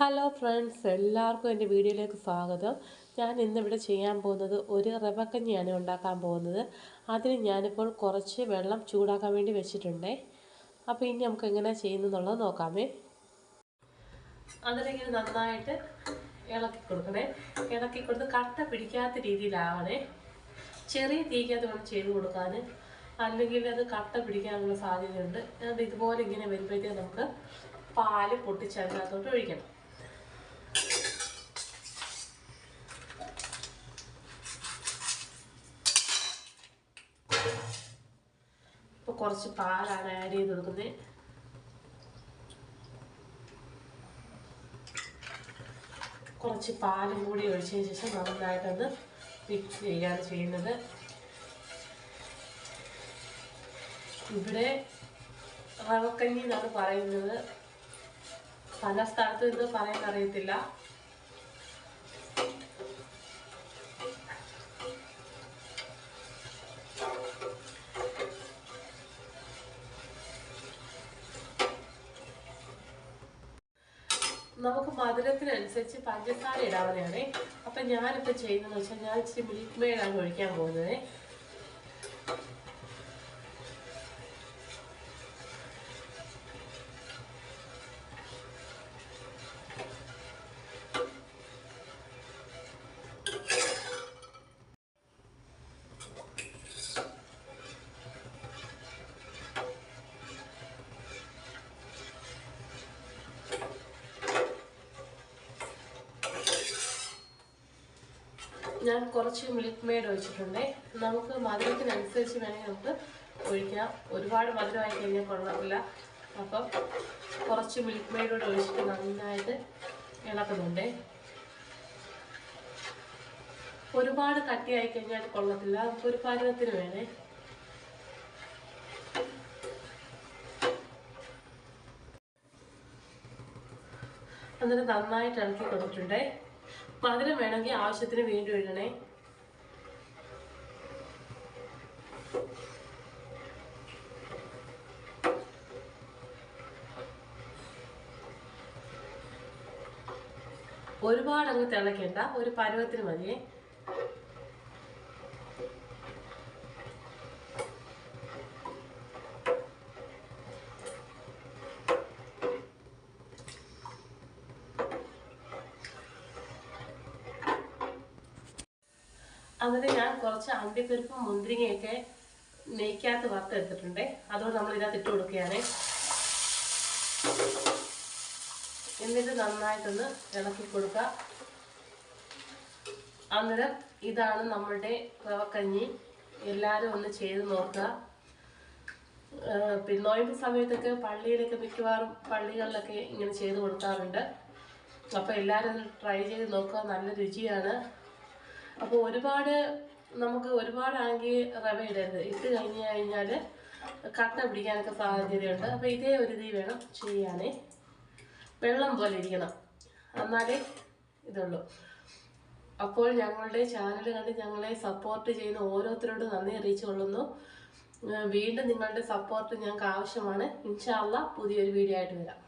Hello friends എല്ലാവർക്കും എന്റെ വീഡിയോയിലേക്ക് സ്വാഗതം. ഞാൻ ഇന്നിവിടെ ചെയ്യാൻ പോകുന്നത് ഒരു റവക്കഞ്ഞിയാണ് ഉണ്ടാക്കാൻ പോകുന്നത്. അതിന് ഞാനിപ്പോൾ കുറച്ച് വെള്ളം ചൂടാക്കാൻ വേണ്ടി വെച്ചിട്ടുണ്ടേ. അപ്പോൾ ഇനി നമുക്ക് എങ്ങനെ ചെയ്യുന്നതെന്നുള്ളത് നോക്കാമേ. അതിലിങ്ങനെ നന്നായിട്ട് ഇളക്കി കൊടുക്കണേ. ഇളക്കി കൊടുത്ത് കട്ട പിടിക്കാത്ത രീതിയിലാവണേ. ചെറിയ തീക്കകത്ത് വേണം ചെയ്ത് കൊടുക്കാൻ. അല്ലെങ്കിൽ അത് കട്ട പിടിക്കാനുള്ള സാധ്യതയുണ്ട്. അതുകൊണ്ട് ഇതുപോലെ ഇങ്ങനെ വരുമ്പോഴത്തേക്ക് നമുക്ക് പാൽ പൊട്ടിച്ചതിനകത്തോട്ട് ഒഴിക്കണം. കുറച്ച് പാലാണ് ആഡ് ചെയ്ത് കൊടുക്കുന്നത് കുറച്ച് പാലും കൂടി ഒഴിച്ചതിന് ശേഷം നന്നായിട്ടൊന്ന് മിക്സ് ചെയ്യുകയാണ് ചെയ്യുന്നത്. ഇവിടെ റവക്കഞ്ഞി എന്നാണ് പറയുന്നത്. പല സ്ഥലത്തും ഇത് പറയാൻ അറിയത്തില്ല നമുക്ക് മധുരത്തിനനുസരിച്ച് പഞ്ചസാര ഇടാവുന്നതാണ്. അപ്പം ഞാനിപ്പോൾ ചെയ്യുന്നതെന്ന് വെച്ചാൽ ഞാൻ ഇച്ചിരി മിൽക്ക് മെയ്ഡാണ് ഒഴിക്കാൻ പോകുന്നത്. ഞാൻ കുറച്ച് മിൽക്ക് മെയ്ഡ് ഒഴിച്ചിട്ടുണ്ട്. നമുക്ക് മധുരത്തിനനുസരിച്ച് വേണമെങ്കിൽ നമുക്ക് ഒഴിക്കാം. ഒരുപാട് മധുരമായി കഴിഞ്ഞാൽ കൊള്ളത്തില്ല അപ്പം കുറച്ച് മിൽക്ക് മെയ്ഡ് കൂടെ ഒഴിച്ചിട്ട് നന്നായിട്ട് ഇളക്കുന്നുണ്ട്. ഒരുപാട് കട്ടിയായി കഴിഞ്ഞാൽ കൊള്ളത്തില്ല. നമുക്ക് ഒരു പരുവത്തിന് വേണേ. എന്നിട്ട് നന്നായിട്ട് ഇളക്കി കൊടുത്തിട്ടുണ്ടേ. മധുരം വേണമെങ്കിൽ ആവശ്യത്തിന് വീണ്ടും ഇടണേ. ഒരുപാട് അങ്ങ് തിളക്കേണ്ട ഒരു പരുവത്തിന് മതിയേ. അതിന് ഞാൻ കുറച്ച് അണ്ടിപ്പരിപ്പും മുന്തിരിങ്ങയൊക്കെ നെയ്ക്കകത്ത് വറുത്തെടുത്തിട്ടുണ്ട്. അതുകൊണ്ട് നമ്മൾ ഇതിനകത്ത് ഇട്ട് കൊടുക്കുകയാണ്. എന്നിട്ട് നന്നായിട്ടൊന്ന് ഇളക്കി കൊടുക്കുക. അന്നേരം ഇതാണ് നമ്മളുടെ റവക്കഞ്ഞി. എല്ലാവരും ഒന്ന് ചെയ്ത് നോക്കുക. പിന്നെ നോയമ്പ് സമയത്തൊക്കെ പള്ളിയിലൊക്കെ മിക്കവാറും പള്ളികളിലൊക്കെ ഇങ്ങനെ ചെയ്ത് കൊടുക്കാറുണ്ട്. അപ്പോൾ എല്ലാവരും ട്രൈ ചെയ്ത് നോക്കുക. നല്ല രുചിയാണ്. അപ്പോൾ ഒരുപാട് നമുക്ക് ഒരുപാടാണെങ്കിൽ റവ ഇടരുത്. ഇട്ട് കഴിഞ്ഞ് കഴിഞ്ഞാൽ കട്ട പിടിക്കാനൊക്കെ സാധ്യതയുണ്ട്. അപ്പോൾ ഇതേ ഒരു രീതി വേണം ചെയ്യാനേ. വെള്ളം പോലെ ഇരിക്കണം. എന്നാലേ ഇതുള്ളൂ. അപ്പോൾ ഞങ്ങളുടെ ചാനൽ കണ്ട് ഞങ്ങളെ സപ്പോർട്ട് ചെയ്യുന്ന ഓരോരുത്തരോടും നന്ദി അറിയിച്ചുകൊള്ളുന്നു. വീണ്ടും നിങ്ങളുടെ സപ്പോർട്ട് ഞങ്ങൾക്ക് ആവശ്യമാണ്. ഇൻഷാല്ല പുതിയൊരു വീഡിയോ ആയിട്ട് വരാം.